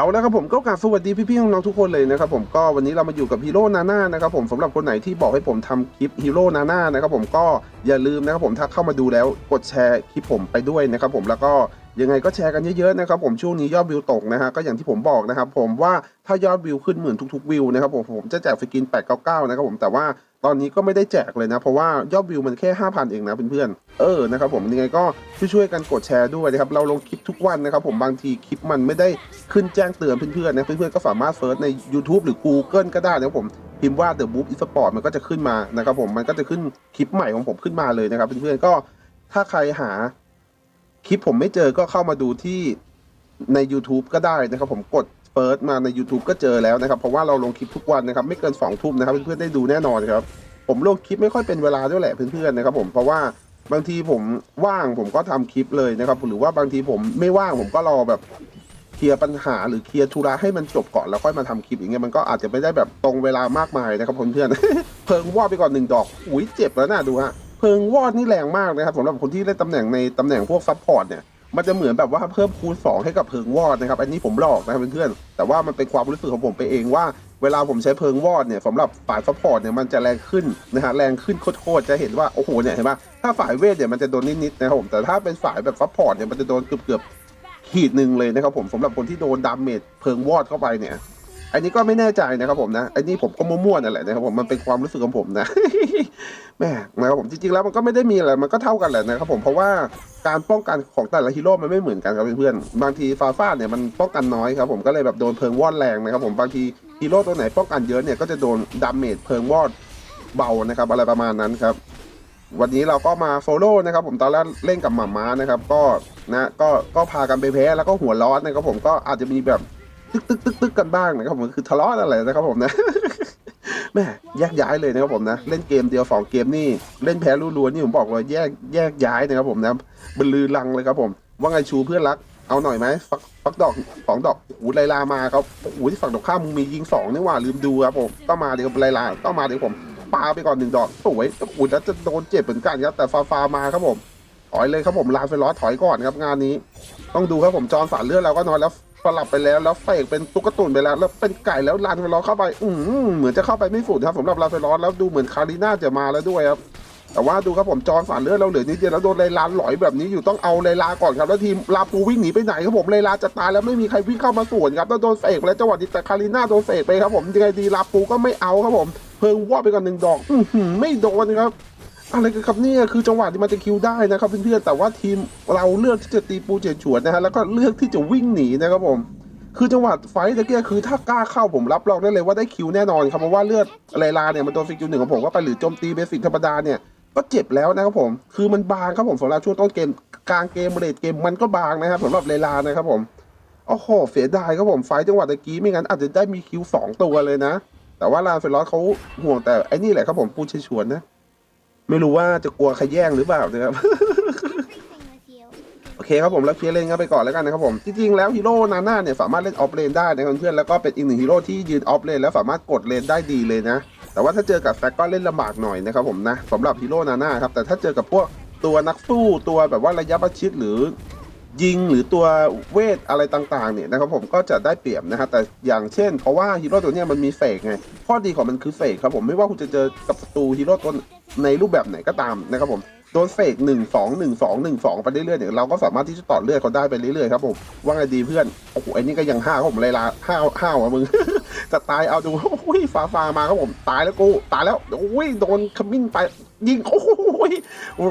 เอาแล้วครับผมก็กราบสวัสดีพี่ๆน้องๆทุกคนเลยนะครับผมก็วันนี้เรามาอยู่กับฮีโร่นาน่านะครับผมสำหรับคนไหนที่บอกให้ผมทำคลิปฮีโร่นาน่านะครับผมก็อย่าลืมนะครับผมถ้าเข้ามาดูแล้วกดแชร์คลิปผมไปด้วยนะครับผมแล้วก็ยังไงก็แชร์กันเยอะๆนะครับผมช่วงนี้ยอดวิวตกนะฮะก็อย่างที่ผมบอกนะครับผมว่าถ้ายอดวิวขึ้นหมื่นทุกๆวิวนะครับผมผมจะแจกสกิน899นะครับผมแต่ว่า ตอนนี้ก็ไม่ได้แจกเลยนะ เพราะว่ายอดวิวมันแค่ 5,000 เองนะเพื่อนๆ เออนะครับผมยังไงก็ช่วยๆกันกดแชร์ด้วยนะครับ เราลงคลิปทุกวันนะครับผมบางทีคลิปมันไม่ได้ขึ้นแจ้งเตือนเพื่อนๆนะเพื่อนๆก็สามารถเซิร์ชใน YouTube หรือ Google ก็ได้นะครับผมพิมพ์ว่า The Boop Esport มันก็จะขึ้นมานะครับผมมันก็จะขึ้นคลิปใหม่ของผมขึ้นมาเลยนะครับเพื่อนๆก็ถ้าใครหาคลิปผมไม่เจอก็เข้ามาดูที่ใน YouTube ก็ได้นะครับผมกด เฟิร์สมาใน YouTube ก็เจอแล้วนะครับ เพราะว่าเราลงคลิปทุกวันนะครับ ไม่เกิน2องทุ่มนะครับ เพื่อนๆได้ดูแน่นอนครับ ผมลงคลิปไม่ค่อยเป็นเวลาด้วยแหละเพื่อนๆนะครับผมเพราะว่าบางทีผมว่างผมก็ทำคลิปเลยนะครับ หรือว่าบางทีผมไม่ว่างผมก็รอแบบเคลียร์ปัญหาหรือเคลียร์ธุระให้มันจบก่อนแล้วค่อยมาทำคลิปอย่างเงี้ยมันก็อาจจะไม่ได้แบบตรงเวลามากมายนะครับเพื่อนๆเพิงวอดไปก่อนหนึ่งดอกอุ้ยเจ็บแล้วนะดูฮะเพิงวอดนี่แรงมากนะครับสำหรับคนที่เล่นตำแหน่งในตำแหน่งพวกซัพพอร์ตเนี่ย มันจะเหมือนแบบว่าเพิ่มคูณ 2 ให้กับเพิงวอดนะครับ อันนี้ผมหลอกนะครับเพื่อนๆแต่ว่ามันเป็นความรู้สึกของผมไปเองว่าเวลาผมใช้เพิงวอดเนี่ยสำหรับฝ่ายซัพพอร์ตเนี่ยมันจะแรงขึ้นนะฮะแรงขึ้นโคตรๆจะเห็นว่าโอ้โหเนี่ยเห็นปะถ้าฝ่ายเวทเนี่ยมันจะโดนนิดๆนะครับผมแต่ถ้าเป็นฝ่ายแบบซัพพอร์ตเนี่ยมันจะโดนเกือบๆขีดหนึ่งเลยนะครับผมสำหรับคนที่โดนดาเมจเพิงวอดเข้าไปเนี่ย อันนี้ก็ไม่แน่ใจนะครับผมนะ อันนี้ผมก็มั่วๆนั่นแหละนะครับผมมันเป็นความรู้สึกของผมนะแม่นะครับผมจริงๆแล้วมันก็ไม่ได้มีอะไรมันก็เท่ากันแหละนะครับผมเพราะว่าการป้องกันของแต่ละฮีโร่มันไม่เหมือนกันครับเพื่อนๆบางทีฟาฟาดเนี่ยมันป้องกันน้อยครับผมก็เลยแบบโดนเพลิงวอดแรงนะครับผมบางทีฮีโร่ตัวไหนป้องกันเยอะเนี่ยก็จะโดนดาเมจเพลิงวอดเบานะครับอะไรประมาณนั้นครับวันนี้เราก็มาโฟโล่นะครับผมตอนแรกเล่นกับหมาม้านะครับ ก็นะก็ก็พากันไปแพ้แล้วก็หัวร้อนนะครับผมก็อาจจะมีแบบ ตึกตึกตึกตึกกันบ้างนะครับผมคือทะเลาะอะไรนะครับผมนะแม่แยกย้ายเลยนะครับผมนะ เล่นเกมเดียวสองเกมนี่เล่นแพ้รัวๆนี่ผมบอกเลยแยกแยกย้ายนะครับผมนะบรรลือลังเลยครับผม ว่าไงชูเพื่อนรักเอาหน่อยไหมฟักฟักดอกสองดอกอ้โหไลลามาครับอ้โหที่ฝั่งตรงข้ามมึงมียิงสองนี่ว่าลืมดูครับผมต้องมาเดี๋ยวไลลาต้องมาเดี๋ยวผมปาไปก่อนหนึ่งดอกสวยโอ้โหแล้วจะโดนเจ็บเหมือนกันครับแต่ฟาฟามาครับผมถอยเลยครับผมลาเฟลอสถอยก่อนครับงานนี้ ต้องดูครับผมจอนสารเลือดเราก็น้อยแล้ว สลับไปแล้วแล้วเฟกเป็นตุ๊กตุนไปแล้ว แล้วเป็นไก่แล้วลานเฟลอเข้าไป อืมเหมือนจะเข้าไปไม่สุดครับสำหรับลาเฟลอแล้วดูเหมือนคาริน่าจะมาแล้วด้วยครับแต่ว่าดูครับผมจอนสารเลือดเราเหลือนิดเดียวแล้วโดนไลลาหลอยแบบนี้อยู่ต้องเอาไลลาก่อนครับแล้วทีมลาปูวิ่งหนีไปไหนครับผมไลลาจะตายแล้วไม่มีใครวิ่งเข้ามาสวนครับแล้วโดนเฟกไปแล้วจังหวะนี้แต่คาริน่าโดนเฟกไปครับผมยังไงดีลาปูก็ไม่เอาครับผม เพิ่งวอดไปก่อนหนึ่งดอก อืไม่โดนครับ อะไรกันครับเนี่ยคือจังหวะที่มันจะคิวได้นะครับเพื่อนๆแต่ว่าทีมเราเลือกที่จะตีปูเฉียดฉวนนะฮะแล้วก็เลือกที่จะวิ่งหนีนะครับผมคือจังหวะไฟต์ตะเกียคือถ้ากล้าเข้าผมรับรองได้เลยว่าได้คิวแน่นอนครับเพราะว่าเลือดไลลาเนี่ยมันโดนฟิกคิวหนึ่งของผมก็ไปหรือโจมตีเบสิกธรรมดาเนี่ยก็เจ็บแล้วนะครับผม คือมันบางครับผมสำหรับช่วงต้นเกมกลางเกมเลดเกมมันก็บางนะครับสำหรับไลลานะครับผมโอ้โหเสียดายครับผมไฟจังหวะตะกี้ไม่งั้นอาจจะได้มีคิวสองตัวเลยนะ แต่ว่าลาเฟลอสเขาห่วงแต่ไอ้นี่แหละครับผมปูเฉียฉวนนะ ไม่รู้ว่าจะกลัวใครแย่งหรือเปล่านะครับ โอเคครับผมแล้วเคลียร์เลนกันไปก่อนแล้วกันนะครับผม จริงๆแล้วฮีโร่นาน่าเนี่ยสามารถเล่นออฟเลนได้นะครับเพื่อนๆแล้วก็เป็นอีกหนึ่งฮีโร่ที่ยืนออฟเลนแล้วสามารถกดเลนได้ดีเลยนะ แต่ว่าถ้าเจอกับแฟกก็เล่นลำบากหน่อยนะครับผมนะสำหรับฮีโร่นาน่าครับแต่ถ้าเจอกับพวกตัวนักสู้ตัวแบบว่าระยะประชิดหรือ ยิงหรือตัวเวทอะไรต่างๆเนี่ยนะครับผมก็จะได้เปรียบนะครับแต่อย่างเช่นเพราะว่าฮีโร่ตัวเนี้ยมันมีเฟกไงข้อดีของมันคือเฟกครับผมไม่ว่าคุณจะเจอกับศัตรูฮีโร่ตัวในรูปแบบไหนก็ตามนะครับผมโดนเฟกหนึ่งสองหนึ่งสองหนึ่งสองไปเรื่อยๆเนี่ยเราก็สามารถที่จะต่อเลือดเขาได้ไปเรื่อยๆครับผมว่าไงดีเพื่อนโอ้โหไอ้นี่ก็ยังห้าครับผมเลยละห้าวห้าวอะมึงจะตายเอาดูโอ้ยฟ้าฟ้ามาครับผมตายแล้วกูตายแล้วโอ้ยโดนขมิ้นไปยิงโอ้ย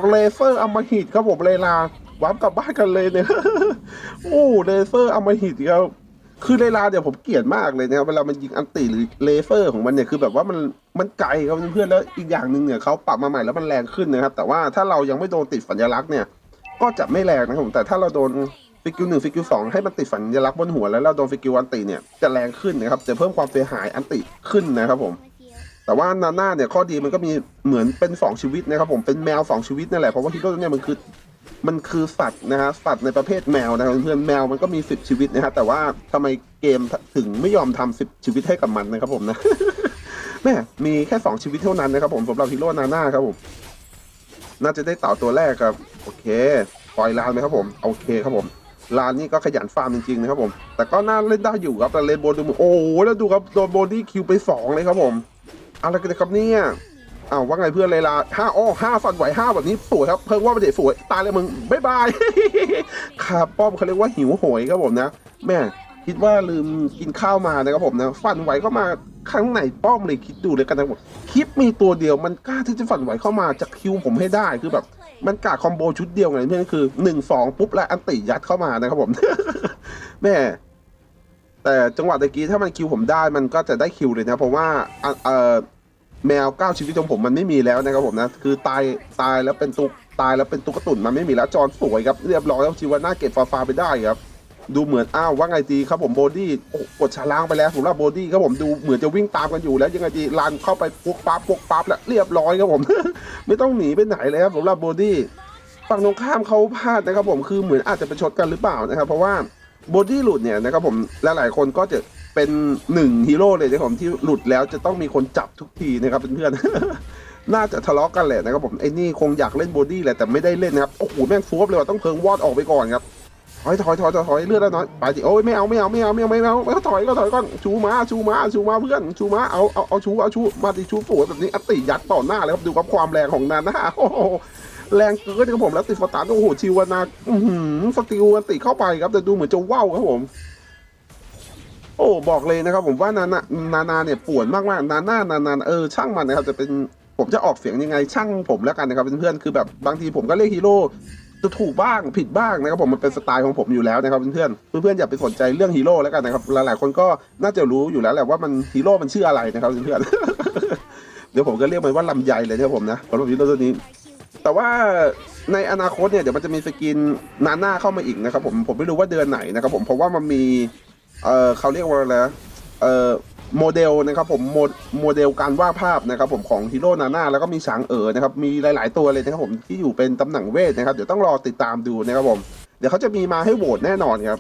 เลเซอร์อมหิตครับผมเลยลา วับกลับบ้านกันเลยเนี่ย โอ้เลเซอร์อมหิตครับคือเลลาเนี่ยผมเกลียดมากเลยนะครับเวลามันยิงอันติหรือเลเซอร์ของมันเนี่ยคือแบบว่ามันมันไกลครับเพื่อนแล้วอีกอย่างหนึ่งเนี่ยเขาปรับมาใหม่แล้วมันแรงขึ้นนะครับ แต่ว่าถ้าเรายังไม่โดนติดสัญลักษณ์เนี่ย ก็จะไม่แรงนะครับผมแต่ถ้าเราโดนฟิกิลหนึ่งฟิกิลสองให้มันติดสัญลักษณ์บนหัวแล้วเราโดนฟิกิลอันติเนี่ยจะแรงขึ้นนะครับจะเพิ่มความเสียหายอันติขึ้นนะครับผมแต่ว่านาน่าเนี่ยข้อดีมันก็มีเหมือนเป็นสองชีวิตนะครับผมเป็นแมวสองชีวิตนั่นแหละเพราะว่าฮีโร่เนี้ยมันคือ มันคือสัตว์นะฮะสัตว์ในประเภทแมวนะครับเพื่อนแมวมันก็มีสิบชีวิตนะฮะแต่ว่าทำไมเกมถึงไม่ยอมทำสิบชีวิตให้กับมันนะครับผมนะแม่มีแค่สองชีวิตเท่านั้นนะครับผมสำหรับฮีโร่นาน่าครับผมน่าจะได้เต่าตัวแรกครับ โอเคปล่อยลานไหมครับผมโอเคครับผมลานนี่ก็ขยันฟาร์มจริงๆนะครับผม แต่ก็น่าเล่นได้อยู่ครับแต่เลนโบนดูเหมือโอ้โหแล้วดูครับโดนโบดี้คิวไปสองเลยครับผมอะไรกันครับเนี่ย อ้าวว่าไงเพื่อนเลยล่ะห้าอ้อห้าฟันไหวห้าแบบนี้สวยครับเพิ่งว่าประเดี๋ยวสวยตายเลยมึงบ๊ายบายครับป้อมเขาเรียกว่าหิวโหยครับผมนะ แม่คิดว่าลืมกินข้าวมานะครับผมนะฟันไหวเข้ามาข้างในป้อมเลยคิดดูเลยกันนะผมคลิปมีตัวเดียวมันกล้าที่จะฟันไหวเข้ามาจากคิวผมให้ได้คือแบบมันกะคอมโบชุดเดียวไงเพื่อนคือหนึ่งสองปุ๊บแล้วอันติยัดเข้ามานะครับผม แม่แต่จังหวะตะกี้ถ้ามันคิวผมได้มันก็จะได้คิวเลยนะเพราะว่าอะเออ แมวเก้าชีวิตของผมมันไม่มีแล้วนะครับผมนะ คือตายตายแล้วเป็นตุกตายแล้วเป็นตุ๊กตุ่นมันไม่มีแล้วจอนสวยครับเรียบร้อยแล้วชีวาน่าเก็บฟาฟาไปได้ครับดูเหมือนอ้าวว่าไงดีครับผมโบดี้กดชาล้างไปแล้วสำหรับโบดี้ครับผมดูเหมือนจะวิ่งตามกันอยู่แล้วยังไงดีลันเข้าไปปุ๊กปั๊บปุ๊กปั๊บแล้วเรียบร้อยครับผม ไม่ต้องหนีไปไหนเลยครับสำหรับโบดี้ฝั่งตรงข้ามเขาพลาดนะครับผมคือเหมือนอาจจะไปชดกันหรือเปล่านะครับเพราะว่าโบดี้หลุดเนี่ยนะครับผมลหลายๆคนก็จะ เป็นหนึ่งฮีโร่เลยนะครับผมที่หลุดแล้วจะต้องมีคนจับทุกทีนะครับเพื่อนๆ น่าจะทะเลาะกันแหละนะครับผมไอ้นี่คงอยากเล่นโบดี้แหละแต่ไม่ได้เล่นนะครับโอ้โหแม่งฟวบเลยว่ะต้องเพิงวอดออกไปก่อนครับถอยถอยถอยถอยถอยเลือดแล้วน้อยไปดิโอ้ยไม่เอาไม่เอาไม่เอาไม่เอาไม่เอาไม่เอาถอยก็ถอยก่อนชูมาชูมาชูมาเพื่อนชูมาเอาเอาเอาชูเอาชูมาดิชูสวยแบบนี้อัตติยัดต่อหน้าเลยครับดูครับความแรงของนาน่าโอ้โหแรงเกินครับผมแล้วติดฟตานโอ้โหชิวานาอื้อหือสติลอันติเข้าไปครับแต่ดูเหมือนจะว่าวครับผม โอ้บอกเลยนะครับ ผมว่านานานานาเนี่ยป่วนมากมากนานานานาเออช่างมันนะครับจะเป็นผมจะออกเสียงยังไงช่างผมแล้วกันนะครับเพื่อนๆคือแบบบางทีผมก็เรียกฮีโร่จะถูกบ้างผิดบ้างนะครับผมมันเป็นสไตล์ของผมอยู่แล้วนะครับเพื่อนๆเพื่อนๆอย่าไปสนใจเรื่องฮีโร่แล้วกันนะครับหลายๆคนก็น่าจะรู้อยู่แล้วแหละว่ามันฮีโร่มันชื่ออะไรนะครับเพื่อนๆเดี๋ยวผมก็เรียกมันว่าลำไยเลยนะครับผมนะสำหรับฮีโร่ตัวนี้ แต่ว่าในอนาคตเนี่ยเดี๋ยวมันจะมีสกินนาน่าเข้ามาอีกนะครับผมผมไม่รู้ว่าเดือนไหนนะครับผมเพราะว่ามันมี เออเขาเรียกว่าอะไรนะเออโมเดลนะครับผมโมโมเดลการวาดภาพนะครับผมของฮีโร่นาน่าแล้วก็มีฉางเอ๋อนะครับมีหลาย ๆ ตัวเลยนะครับผมที่อยู่เป็นตำแหน่งเวทนะครับเดี๋ยวต้องรอติดตามดูนะครับผมเดี๋ยวเขาจะมีมาให้โหวตแน่นอนครับ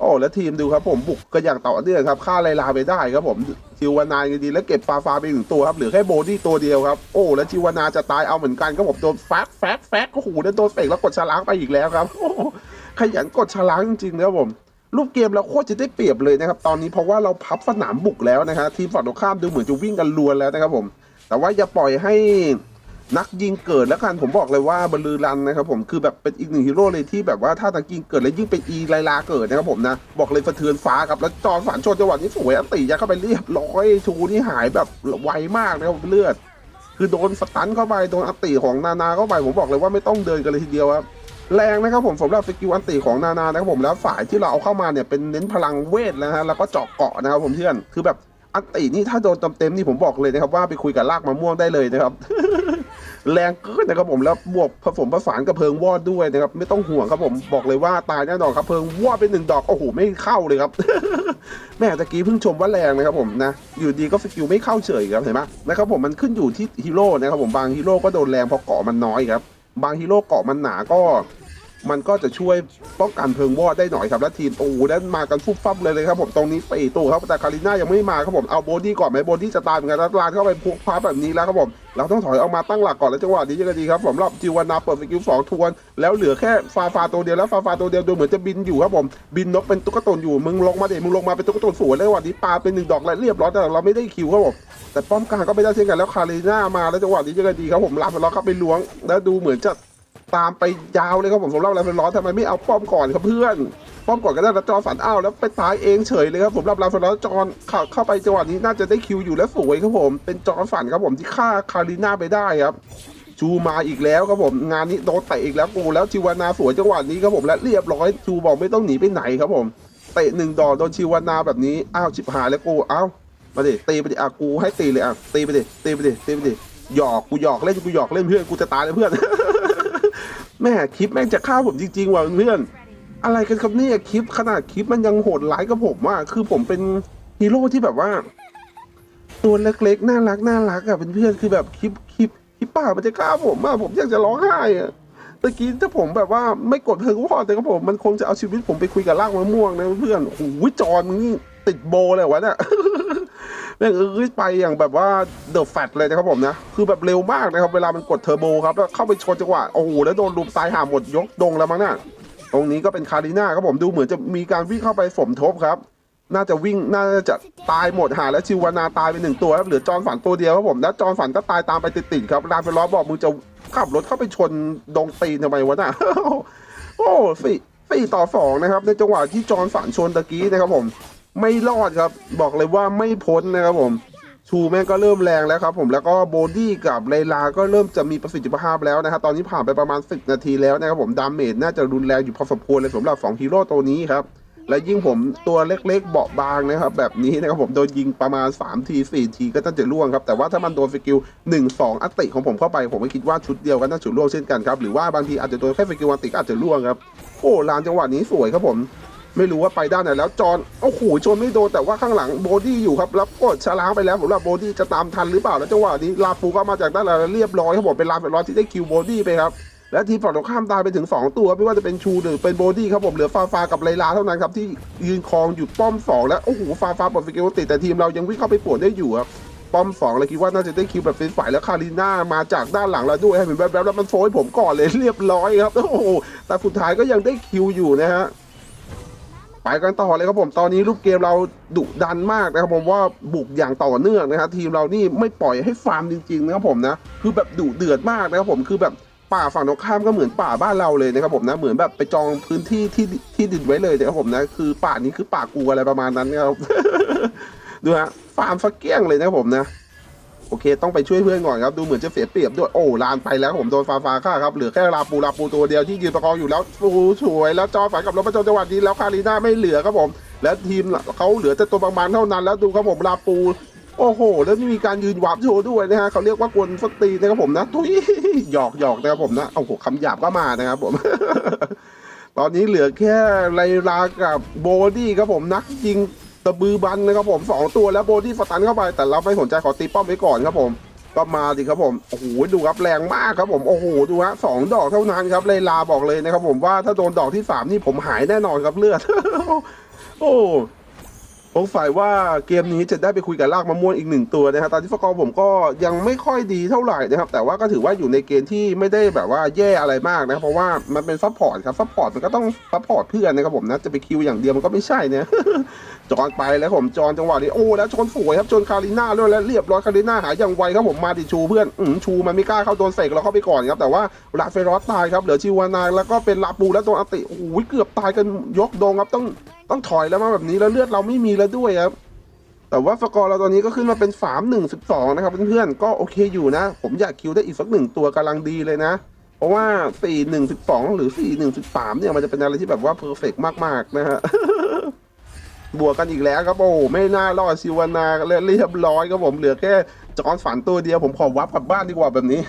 โอ้แล้วทีมดูครับผมบุกก็อย่างต่อเนื่องครับฆ่าไลลาไปได้ครับผมชิวานายดีแล้วเก็บฟาฟาไปหนึ่งตัวครับเหลือแค่โบดี้ตัวเดียวครับโอ้แล้วชิวานาจะตายเอาเหมือนกันครับผมโดนแฟกแฟกแฟกโอ้โหแล้วโดนเฟกแล้วกดฉลางไปอีกแล้วครับโอ้โหขยันกดฉลางจริงๆนะครับผม รูปเกมเราโคตรจะได้เปรียบเลยนะครับ ตอนนี้เพราะว่าเราพับสนามบุกแล้วนะฮะทีมฝั่งตรงข้ามดูเหมือนจะวิ่งกันลวนแล้วนะครับผม แต่ว่าอย่าปล่อยให้นักยิงเกิดแล้วกันผมบอกเลยว่าบรรลือรันนะครับผมคือแบบเป็นอีกหนึ่งฮีโร่เลยที่แบบว่าถ้านักยิงเกิดแล้วยิ่งเป็นอีไลลาเกิดนะครับผมนะบอกเลยสะเทือนฟ้าครับแล้วจอฝันชนจังหวะนี้สวยอันติยัดเข้าไปเรียบร้อยชูนี่หายแบบไวมากนะครับเลือด คือโดนสตันเข้าไปโดนอันติของนานาเข้าไปผมบอกเลยว่าไม่ต้องเดินกันเลยทีเดียวครับ แรงนะครับผมสำหรับสกิลอันติของนานานะครับผมแล้วฝ่ายที่เราเอาเข้ามาเนี่ยเป็นเน้นพลังเวทนะฮะแล้วก็เจาะเกาะนะครับผมเพื่อนคือแบบอันตินี่ถ้าโดนเต็มๆนี่ผมบอกเลยนะครับว่าไปคุยกับลากมะม่วงได้เลยนะครับ แรงเกินนะครับผมแล้วบวกผสมผสานกับเพลิงวอดด้วยนะครับไม่ต้องห่วงครับผมบอกเลยว่าตายแน่นอนครับเพลิงวอดเป็นหนึ่งดอกโอ้โหไม่เข้าเลยครับ แม่ตะกี้เพิ่งชมว่าแรงนะครับผมนะอยู่ดีก็สกิลไม่เข้าเฉยครับเห็นไหมนะครับผมมันขึ้นอยู่ที่ฮีโร่นะครับผมบางฮีโร่ก็โดนแรงเพราะเกาะมันน้อยครับ บางฮีโร่เกาะมันหนาก็ มันก็จะช่วยป้องกันเพลิงวอดได้หน่อยครับและทีมโอ้โหนั้นมากันฟุบฟับเลยเลยครับผมตรงนี้ปีตู้ครับแต่คาริน่ายังไม่มาครับผมเอาโบดี้ก่อนไหมโบดี้จะตายเหมือนกันแล้วลานเข้าไปพุกพาแบบนี้แล้วครับผมเราต้องถอยออกมาตั้งหลักก่อนแล้วจังหวะนี้ยังไงดีครับผมรอบจิวานาเปิดสกิลสองทวน แล้วเหลือแค่ฟาฟาตัวเดียวแล้วฟาฟาตัวเดียวดูเหมือนจะบินอยู่ครับผมบินนกเป็นตุ๊กตนอยู่มึงลงมาเด็มึงลงมาเป็นตุ๊กตนสวยแล้ววันนี้ปลาเป็นหนึ่งดอกแล้วเรียบร้อยแต่เราไม่ได้คิวครับผมแต่ป้อมกลางก็ไม่ได้เช่นกันแล้วคาริน่ามาแล้วจังหวะนี้ยังไงดีครับผมรับแล้วเข้าไปล้วงแล้วดูเหมือนจะ ตามไปยาวเลยครับผมสำหรับลาเฟนร้อนทำไมไม่เอาป้อมก่อนครับเพื่อน ป้อมก่อนก็ได้แล้วจอนฝันอ้าวแล้วไปตายเองเฉยเลยครับผมรับลาเฟนร้อนจอนเข้าเข้าไปจังหวะนี้น่าจะได้คิวอยู่แล้วสวยครับผม เป็นจอนฝันครับผมที่ฆ่าคาริน่าไปได้ครับชูมาอีกแล้วครับผมงานนี้โดนเตะอีกแล้วกูแล้วชิวานาสวยจังหวะนี้ครับผมและเรียบร้อยชูบอกไม่ต้องหนีไปไหนครับผมเตะหนึ่งดอกโดนชิวานาแบบนี้อ้าวชิบหายแล้วกูอ้าวมาดิตีไปดิอะกูให้ตีเลยอะตีไปดิตีไปดิตีไปดิหยอกกูหยอกเล่นกูหยอกเล่นเพื่อนกูจะตายเลยเพื่อน แม่คลิปแม่งจะฆ่าผมจริงๆว่ะเพื่อน อะไรกันครับเนี่ยคลิปขนาดคลิปมันยังโหดร้ายกับผมอะคือผมเป็นฮีโร่ที่แบบว่า ตัวเล็กๆน่ารักน่ารักอะเป็นเพื่อนคือแบบคลิปคลิปคลิปป่ามันจะฆ่าผมอะผมอยากจะร้องไห้อะตะกี้ถ้าผมแบบว่าไม่กดเพลิงวอแต่ก็ผมมันคงจะเอาชีวิตผมไปคุยกับลากมะม่วงนะเพื่อนโอ้โหจอนนี่ติดโบเลยวะเนี่ย แม่งเอ้ยไปอย่างแบบว่าเดอะแฟตเลยนะครับผมนะ คือแบบเร็วมากนะครับ เวลามันกดเทอร์โบครับแล้วเข้าไปชนจังหวะโอ้โหแล้วโดนลุมตายห่าหมดยกดงแล้วมั้งเนี่ยตรงนี้ก็เป็นคาริน่าครับผมดูเหมือนจะมีการวิ่งเข้าไปสมทบครับน่าจะวิ่งน่าจะตายหมดหาแล้วชิวานาตายไปหนึ่งตัวครับเหลือจอนฝันตัวเดียวครับผมแล้วจอนฝันก็ตายตามไปติดๆครับลานไปล้อบอกมึงจะขับรถเข้าไปชนดงตีนทำไมวะน่ะโอ้สี่สี่ต่อสองนะครับในจังหวะที่จอนฝันชนตะกี้นะครับผม ไม่รอดครับ บอกเลยว่าไม่พ้นนะครับผม ชูแม่งก็เริ่มแรงแล้วครับผมแล้วก็โบดี้กับไลลาก็เริ่มจะมีประสิทธิภาพแล้วนะครับตอนนี้ผ่านไปประมาณ 10 นาทีแล้วนะครับผมดาเมจน่าจะรุนแรงอยู่พอสมควรเลยสำหรับ2ฮีโร่ตัวนี้ครับและยิ่งผมตัวเล็กๆ เบาบางนะครับ แบบนี้นะครับผมโดนยิงประมาณ 3 ที 4 ทีก็น่าจะล่วงครับ แต่ว่าถ้ามันโดนสกิล 1 2 อัติของผมเข้าไป ผมก็คิดว่าชุดเดียวก็น่าจะล่วงเช่นกันครับ หรือว่าบางทีอาจจะโดนแค่สกิลอัตติก็อาจจะล่วงครับ โอ้ลานจังหวะนี้สวยครับผม ไม่รู้ว่าไปด้านไหนแล้วจอนโอ้โหชนไม่โดนแต่ว่าข้างหลังโบดี้อยู่ครับแล้วกดชะล้างไปแล้วผมว่าโบดี้จะตามทันหรือเปล่าแล้วจังหวะนี้ลาปูก็มาจากด้านหลังเรียบร้อยครับผมเป็นลาเฟรอนที่ได้คิวโบดี้ไปครับและทีมฝั่งตรงข้ามตายไปถึง 2 ตัวไม่ว่าจะเป็นชูหรือเป็นโบดี้ครับผมเหลือฟาฟากับไลลาเท่านั้นครับที่ยืนครองอยู่ป้อม 2 แล้วโอ้โหฟาฟาปลดสกิลติดแต่ทีมเรายังวิ่งเข้าไปปวนได้อยู่ครับป้อม2เลยคิดว่าน่าจะได้คิวแบบเป็นฝ่ายแล้วคาริน่ามาจากด้านหลังเราด้วยให้เห็นแวบๆแล้วมันโซยผมก่อนเลยเรียบร้อยครับโอ้โหแต่สุดท้ายก็ยังได้คิวอยู่นะฮะ ไปกันต่อเลยครับผมตอนนี้รูปเกมเราดุดันมากนะครับผมว่าบุกอย่างต่อเนื่องนะครับทีมเรานี่ไม่ปล่อยให้ฟาร์มจริงๆนะครับผมนะคือแบบดุเดือดมากนะครับผมคือแบบป่าฝั่งตรงข้ามก็เหมือนป่าบ้านเราเลยนะครับผมนะเหมือนแบบไปจองพื้นที่ที่ที่ดินไว้เลยนะครับผมนะคือป่านี้คือป่ากูอะไรประมาณนั้นนะครับดูฮะฟาร์มฟักเกี้ยงเลยนะครับผมนะ โอเค ต้องไปช่วยเพื่อนก่อนครับ ดูเหมือนจะเสียเปรียบด้วย โอ้ ลานไปแล้วผมโดนฟาฟาฆ่าครับ เหลือแค่ลาปูลาปูตัวเดียวที่ยืนประคองอยู่แล้วปูสวยแล้วจอฝันกับรถประจำจังหวัดนี้แล้วคารีน่าไม่เหลือครับผม แล้วทีมเขาเหลือแต่ตัวประมาณเท่านั้น แล้วดูครับผมลาปูโอ้โห แล้วมีการยืนวาร์ปโชว์ด้วยนะฮะเขาเรียกว่ากวนสตีนะครับผมนะทุยหยอกหยอกนะครับผมนะโอ้โหคำหยาบก็มานะครับผม ตอนนี้เหลือแค่ไลลากับโบดี้ครับผมนักยิง ตะบือบันนะครับผมสองตัวแล้วโบที่สตันเข้าไป แต่เราไม่สนใจขอตีป้อมไว้ก่อนครับผม ก็มาสิครับผมโอ้โหดูครับแรงมากครับผมโอ้โหดูฮะสองดอกเท่านั้นครับเลยลาบอกเลยนะครับผมว่าถ้าโดนดอกที่สามนี่ผมหายแน่นอนครับเลือดโอ้ สงสัยว่าเกมนี้จะได้ไปคุยกับลากมะม่วงอีกหนึ่งตัวนะครับตอนที่สกอผมก็ยังไม่ค่อยดีเท่าไหร่นะครับ แต่ว่าก็ถือว่าอยู่ในเกณฑ์ที่ไม่ได้แบบว่าแย่อะไรมากนะเพราะว่ามันเป็นซัพพอร์ตครับซัพพอร์ตมันก็ต้องซัพพอร์ตเพื่อนนะครับผมนะจะไปคิวอย่างเดียวมันก็ไม่ใช่นี่ยจอนไปแล้วผมจอนจังหวะนี้โอ้แล้วชนสวยครับชนคาริน่าด้วยแล้วเรียบร้อยคาริน่าหายอย่างไวครับผมมาดิชูเพื่อนอืมชูมันไม่กล้าเข้าโดนเสกเราเข้าไปก่อนครับแต่ว่าลาเฟรอสตายครับเหลือชิวานาแล้วก็เป็นลาปูแล้วโดนอติโอ้โหเกือบตายกันยกดงครับต้อง ต้องถอยแล้วมาแบบนี้แล้วเลือดเราไม่มีแล้วด้วยครับ แต่ว่าสกอร์เราตอนนี้ก็ขึ้นมาเป็น3 1 12นะครับเพื่อนๆก็โอเคอยู่นะ ผมอยากคิวได้อีกสักหนึ่งตัวกำลังดีเลยนะ เพราะว่า4 1 12หรือ4 1 13เนี่ยมันจะเป็นอะไรที่แบบว่าเพอร์เฟกมากๆนะฮะบวกกันอีกแล้วครับโอ้ไม่น่ารอดซิวานาเรียบร้อยครับผมเหลือแค่จอนฝันตัวเดียวผมขอวับกลับบ้านดีกว่าแบบนี้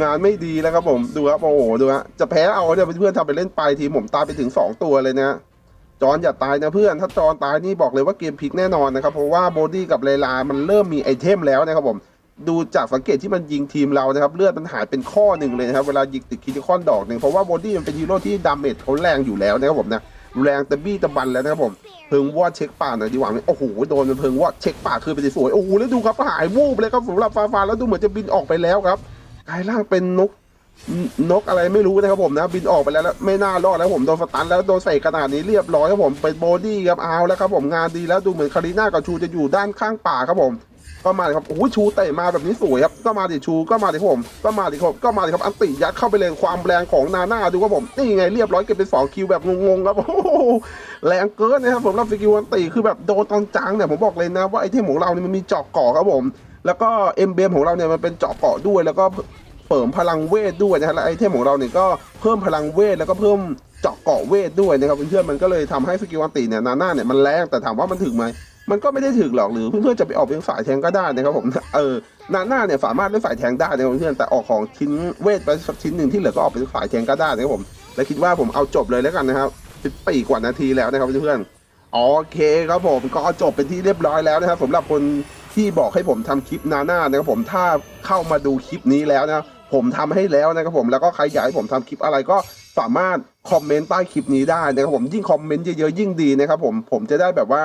งานไม่ดีแล้วครับผมดูครับโอ้โหดูฮะจะแพ้เอาเนี่ยเพื่อนๆทำไปเล่นไปทีผมตายไปถึง 2 ตัวเลยนะ จอนอย่าตายนะเพื่อน ถ้าจอนตายนี่บอกเลยว่าเกมพลิกแน่นอนนะครับ เพราะว่าโบดี้กับเลลา มันเริ่มมีไอเทมแล้วนะครับผม ดูจากสังเกตที่มันยิงทีมเรานะครับ เลือดมันหายเป็นข้อหนึ่งเลยนะครับ เวลายิงติดคิติคอนดอกหนึ่งเพราะว่าโบดี้มันเป็นฮีโร่ที่ดาเมจเขาแรงอยู่แล้วนะครับผมนะแรงตะบี้ตะบันแล้วนะครับผมเพิงวอดเช็คป่าหน่อยดีกว่าโอ้โหโดนมันเพิงวอดเช็คป่าคือไปสวยโอ้โหแล้วดูครับหายวูบเลยครับสำหรับฟาฟาแล้วดูเหมือนจะบินออกไปแล้วครับกลายร่างเป็นนก นกอะไรไม่รู้นะครับผมนะบินออกไปแล้วแล้วไม่น่ารอดแล้วผมโดนสตันแล้วโดนใส่ขนาดนี้เรียบร้อยครับผมเป็นโบดี้ครับเอาแล้วครับผมงานดีแล้วดูเหมือนคาริน่ากับชูจะอยู่ด้านข้างป่าครับผมก็มาเลยครับโอ้ยชูเตะมาแบบนี้สวยครับก็มาดิชูก็มาดิผมก็มาดิครับก็มาดิครับอันติยัดเข้าไปเลยความแรงของนาน่าดูครับผมนี่ไงเรียบร้อยเก็บเป็นสองคิวแบบงงๆครับโอ้โหแรงเกินนะครับผมรับสกิลอันติคือแบบโดนตอนจังเนี่ยผมบอกเลยนะว่าไอเทมของเราเนี่ยมันมีเจาะเกาะครับผม แล้วก็เอ็มเบมของเราเนี่ยมันเป็นเจาะเกาะด้วยแล้วก็ เสริมพลังเวทด้วยนะฮะและไอเทมของเราเนี่ยก็เพิ่มพลังเวทแล้วก็เพิ่มเจาะเกาะเวทด้วยนะครับเพื่อนๆมันก็เลยทำให้สกิลอันติเนี่ยนาน่าเนี่ยมันแรงแต่ถามว่ามันถึงไหมมันก็ไม่ได้ถึงหรอกหรือเพื่อนๆจะไปออกเป็นฝ่ายแทงก็ได้นะครับผมเออนาน่าเนี่ยสามารถเล่นฝ่ายแทงได้นะครับเพื่อนแต่ออกของชิ้นเวทไปสักชิ้นหนึ่งที่เหลือก็ออกเป็นฝ่ายแทงก็ได้นะครับผมและคิดว่าผมเอาจบเลยแล้วกันนะครับสิบปีกว่านาทีแล้วนะครับเพื่อนๆโอเคครับผมก็จบเป็นที่เรียบร้อยแล้วนะครับสำหรับคนที่บอกให้ผมทำคลิปนาน่านะครับผมถ้าเข้ามาดูคลิปนี้แล้วนะ ผมทำให้แล้วนะครับผมแล้วก็ใครอยากให้ผมทำคลิปอะไรก็สามารถคอมเมนต์ใต้คลิปนี้ได้นะครับผมยิ่งคอมเมนต์เยอะๆยิ่งดีนะครับผมผมจะได้แบบว่า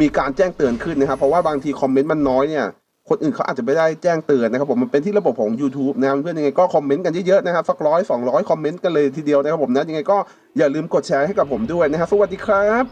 มีการแจ้งเตือนขึ้นนะครับเพราะว่าบางทีคอมเมนต์มันน้อยเนี่ยคนอื่นเขาอาจจะไม่ได้แจ้งเตือนนะครับผมมันเป็นที่ระบบของ YouTube นะครับเพื่อนยังไงก็คอมเมนต์กันเยอะๆนะครับสักร้อยสองร้อยคอมเมนต์กันเลยทีเดียวนะครับผมนะยังไงก็อย่าลืมกดแชร์ให้กับผมด้วยนะครับสวัสดีครับ